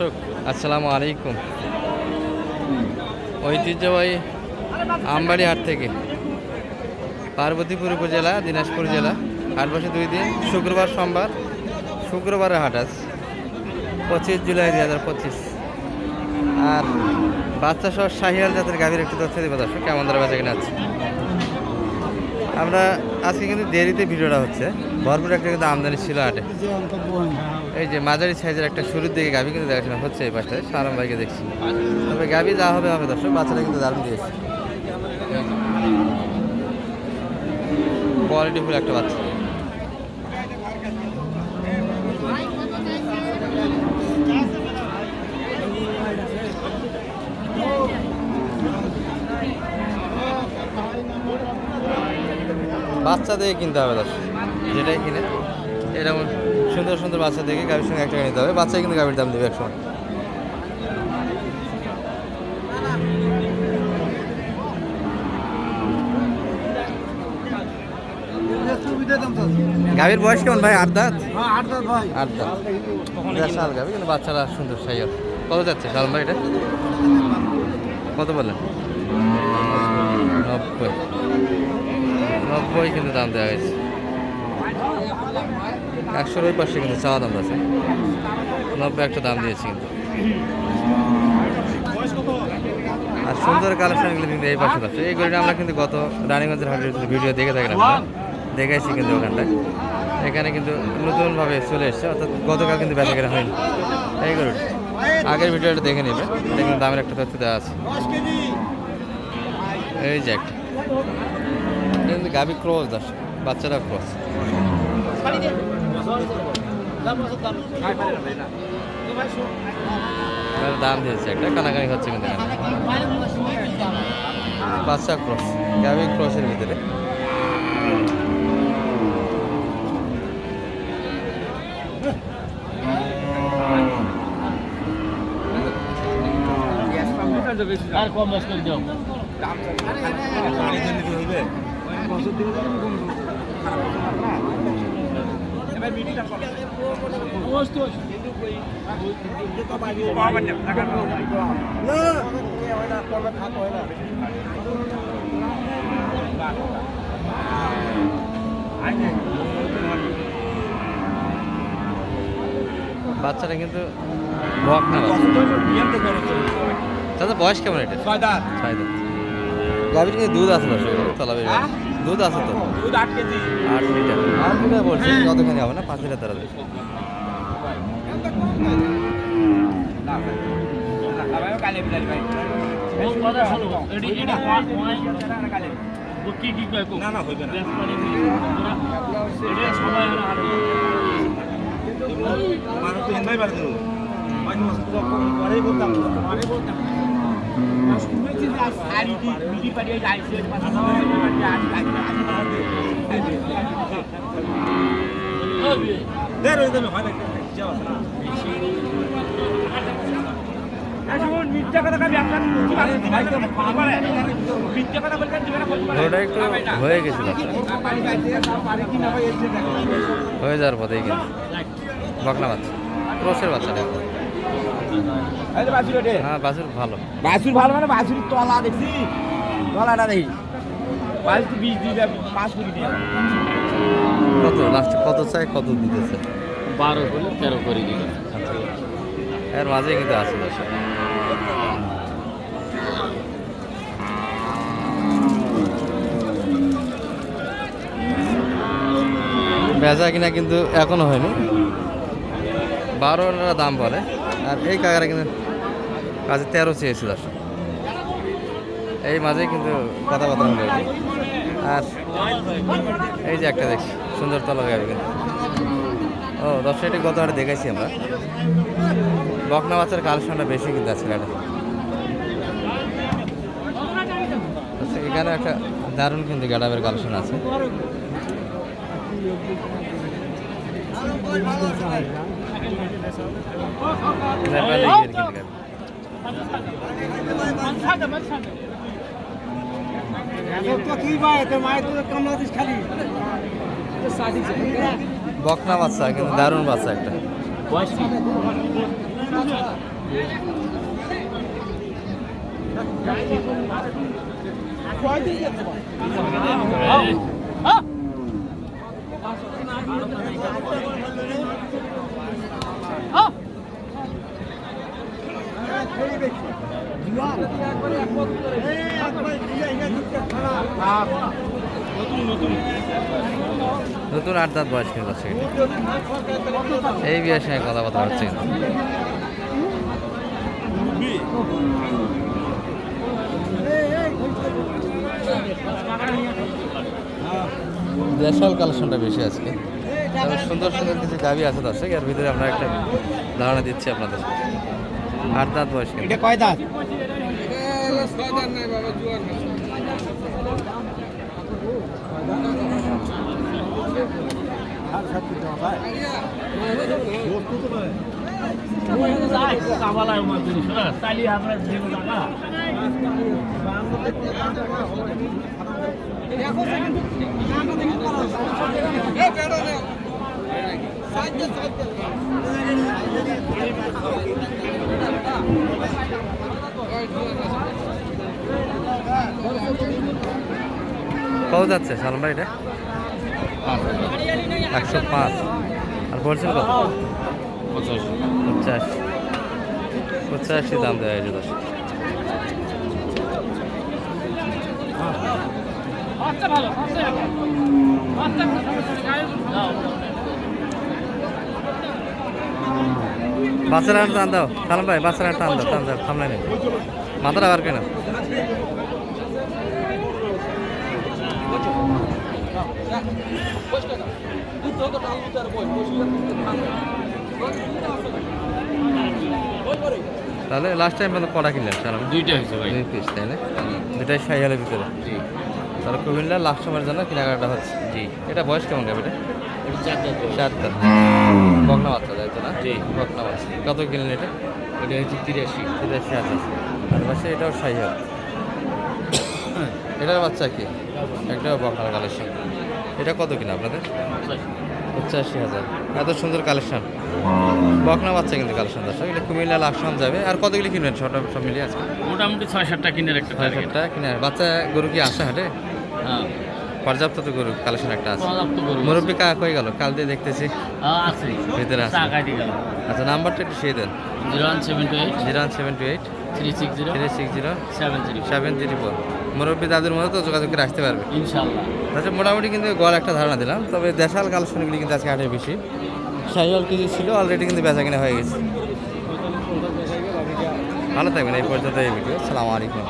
দর্শক, আসসালামু আলাইকুম। ঐতিহ্যবাহী আমবাড়ি হাট থেকে পার্বতীপুর উপজেলা, দিনাজপুর জেলা, হাট বছর দুই দিন, শুক্রবার, সোমবার শুক্রবারে হাট আছে পঁচিশ জুলাই দুই হাজার পঁচিশ। আর বাচ্চা সহ শাহিয়াল জাতের গাভীর একটু তথ্য দেবো দর্শক, কেমন ধরে বেচা কিনা আছে। আমরা আজকে কিন্তু দেরিতে ভিডিওটা হচ্ছে। ভরপুর একটা কিন্তু আমদানি ছিল হাটে এই যে মাঝারি সাইজের একটা শুরুর দিকে গাভি কিন্তু দেখাশোনা হচ্ছে এই পাশটায় সারাম ভাইকে দেখছি। তবে গাভি যা হবে হবে দর্শক, বাচ্চাটা কিন্তু দারুণ দিয়েছে। কোয়ালিটি ফুল একটা বাচ্চা। বাচ্চা দেখে কিনতে হবে দর্শক। যেটাই কিনে এরকম সুন্দর সুন্দর বাচ্চা দেখে গাভীর সঙ্গে একটা নিতে হবে। বাচ্চাই কিন্তু গাভীর দাম দেবে একসময়। গাভীর বয়স কেমন ভাই? আট দাঁত? আট দাঁত। দেড় সাল গাভী কিন্তু বাচ্চারা সুন্দর সাইয়াল কত যাচ্ছে সালম ভাই এটা? কত বললেন? নব্বই। নব্বই কিন্তু দাম দেওয়া হয়েছে। একশোর ওই পাশে কিন্তু চাওয়া দাম আছে। নব্বই একটা দাম দিয়েছি কিন্তু। আর সুন্দর কালেকশনগুলো কিন্তু এই পাশে আছে। এই গলিটা আমরা কিন্তু গত রানীগঞ্জের হাটের ভিডিও দেখে থাকি আমরা দেখাইছি কিন্তু ওখানটায়। এখানে কিন্তু নতুনভাবে চলে এসছে, অর্থাৎ গতকাল কিন্তু বেচা কেনা হয়নি। এই গরুটা। আগের ভিডিওটা দেখে নেবে। এটা কিন্তু দামের একটা তথ্য দেওয়া আছে। এই যে একটা। কিন্তু গাভি ক্রস দাস। বাচ্চারা ক্রস দাম দিয়েছে একটা কানাকানি হচ্ছে কিন্তু বাচ্চা ক্রস গাভি ক্রসের ভিতরে আর কম বেশ করে দাও বাচ্চাটা কিন্তু বক না তাদের বয়স কেমন এটা? ছয় দাঁত। গাভীর কিন্তু দুধ আছে দর্শক তলাবের দুধ আছে তো? আট লিটার। আট লিটার বলছে কতখানি হবে না? পাঁচ লিটার তারা দেবে কথা শোনো এডি এডি কি কি কয় হয়ে গেছিল হয়ে যাওয়ার কিন্তু। বকনা বাচ্চা ক্রসের বাচ্চাটা। হ্যাঁ বাছুর ভালো। বাছুর ভালো মানে বাছুর তলা দেখছি। তলাটা দেখি। বাছুর বীজ দিয়ে পাঁচ কোটি দিয়ে। কত? লাস্টে কত চাই কত দিতেছে? বারো করে তেরো করে দিল। এর মাঝে কিন্তু আছে দর্শক বেচা কিনা কিন্তু এখনও হয়নি। বারো দাম বলে। আর এই কাকারা কিন্তু কাজে তেরো চেয়েছিল দর্শক। এই মাঝে কিন্তু কথাবার্তা হলো আর আর এই যে একটা দেখছি, সুন্দর তলা গাড়ি কিন্তু। ও দশ এটি গত হাটে দেখেছি আমরা। বকনা বাচ্চার কালেকশনটা বেশি কিন্তু আছে এখানে একটা দারুণ কিন্তু গ্যাডাবের কালেকশন আছে। নেপালি গির কিন্তু গাড়ি। বকনা বাচ্চা কিন্তু দারুণ বাচ্চা একটা বয়স নতুন আট দাঁত বয়স কিন্তু আছে। এই বিয়ের সঙ্গে কথাবার্তা হচ্ছে দেশাল কালেকশনটা বেশি আজকে সুন্দর সুন্দর কিছু দাবি আছে তার দর্শক, এর ভিতরে আমরা একটা ধারণা দিচ্ছি আপনাদের। আট দাঁত বয়স। এটা কয় দাঁত? কাবালায় মাছ কত যাচ্ছে সালমান ভাই একশো পাঁচ। আর বলছেন কত? পঁচাশি। পঞ্চাশ পঁচাশি দাম দেওয়া হয়েছে দশ। বাচ্চারা টান দাও। সালাম ভাই বাচ্চারা টান দাও টান দাও সামলাই নেই মাথাটা আবার কেন তাহলে লাস্ট টাইম মানে কটা কিনলেন সালাম? দুইটা হয়েছে ভাই। দুই পিস তাই না? দুটাই সাইহালের ভিতরে। জি। তাহলে কুমিল্লা লাস্ট সময়ের জন্য কেনাকাটা হচ্ছে। জি। এটা বয়স কেমন যাবে এটা? চার চার বকনা বাচ্চা না জি। বকনা বাচ্চা কত কিনলেন এটা? এটা হচ্ছে তিরাশি। তিরাশি হাজার। আর পাশে এটাও সাইহাল এটার বাচ্চা কি? একটাও বকনার কালেকশন এটা কত কিনা আপনাদের? পঁচাশি হাজার। এত সুন্দর কালেকশন বকনা বাচ্চা কিন্তু কালেকশন দর্শক। এটা কুমিল্লা লাকসাম যাবে। আর কতগুলি কিনবেন? সব সব মিলিয়ে আজকে? মোটামুটি ছয় সাতটা কিনের একটা ছয় সাতটা কিনে। বাচ্চা গরু কি আসে হাটে? হ্যাঁ। পর্যাপ্ত তো গরু কালেকশন একটা আছে। মুরব্বী কাক হয়ে গেল? কাল দিয়ে দেখতেছি। ভিতরে আছে। আচ্ছা নাম্বারটা একটু সেই দেন। Zero one seven two eight. Zero one seven two eight. Three six zero. Three six zero. Seven three seven three four. মুরব্বী দাদুর মতো যোগাযোগ করে আসতে পারবে। ইনশাল্লাহ আচ্ছা মোটামুটি কিন্তু গড় একটা ধারণা দিলাম। তবে দেশাল কালেকশনগুলি কিন্তু আজকে হাটে বেশি। শাহিওয়াল কিছু ছিল অলরেডি কিন্তু বেচা কিনা হয়ে গেছে। ভালো থাকবেন এই পর্যন্ত এই ভিডিও সালাম আলাইকুম।